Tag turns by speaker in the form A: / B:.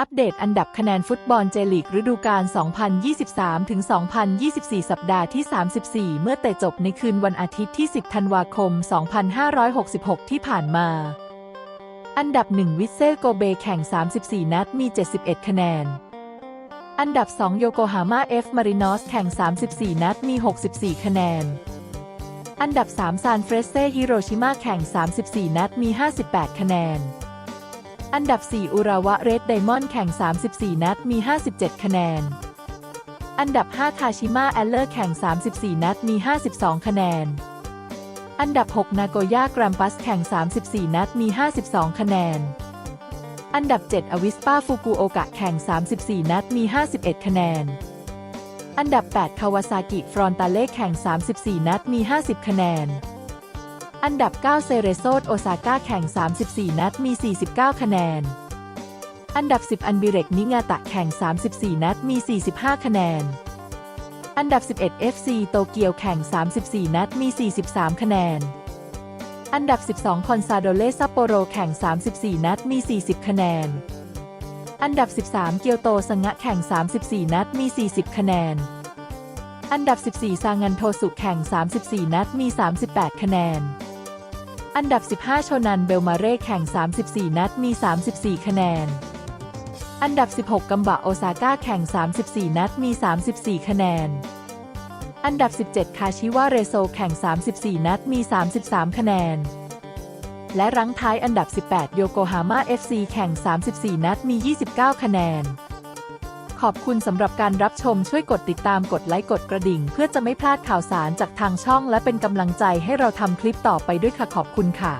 A: อัปเดตอันดับคะแนนฟุตบอลเจลีกฤดูกาล 2023ถึง2024 สัปดาห์ที่ 34 เมื่อเตะจบในคืนวันอาทิตย์ที่ 10 ธันวาคม 2566 ที่ผ่านมา อันดับ 1 วิเซโกเบแข่ง 34 นัด มี 71 คะแนน อันดับ 2 โยโกฮาม่าเอฟมารินอสแข่ง 34 นัด มี 64 คะแนน อันดับ 3 ซานเฟรเซฮิโรชิมาแข่ง 34 นัด มี 58 คะแนน อันดับ 4 อุราวะเรดไดมอนด์แข่ง 34 นัด มี 57 คะแนน อันดับ 5 คาชิมะแอลเลอร์แข่ง 34 นัด มี 52 คะแนน อันดับ 6 นาโกย่ากรัมปัสแข่ง 34 นัด มี 52 คะแนน อันดับ 7 อวิสปาฟุกุโอกะแข่ง 34 นัด มี 51 คะแนน อันดับ 8 คาวาซากิ ฟรอนตาเล่แข่ง 34 นัด มี 50 คะแนน อันดับ 9 เซเรโซดโอซาก้าแข่ง 34 นัดมี 49 คะแนน อันดับ 10 อันบิเรกนิงาตะแข่ง 34 นัดมี 45 คะแนน อันดับ 11 FC โตเกียวแข่ง 34 นัดมี 43 คะแนน อันดับ 12 คอนซาโดเลซัปโปโรแข่ง 34 นัดมี 40 คะแนน อันดับ 13 เกียวโตสงะแข่ง 34 นัดมี 40 คะแนนอันดับ 14 ซางันโทสุแข่ง 34 นัด มี 38 คะแนน อันดับ 15 โชนันเบลมาเร่แข่ง 34 นัดมี 34 คะแนน อันดับ 16 กัมบะโอซาก้าแข่ง 34 นัดมี 34 คะแนน อันดับ 17 คาชิวะเรโซแข่ง 34 นัดมี 33 คะแนน และรั้งท้ายอันดับ 18 โยโกฮาม่า FC แข่ง 34 นัดมี 29 คะแนน ขอบคุณสำหรับการรับชมช่วยกดติดตามกดไลค์กดกระดิ่ง เพื่อจะไม่พลาดข่าวสารจากทางช่องและเป็นกำลังใจให้เราทำคลิปต่อไปด้วยค่ะขอบคุณค่ะ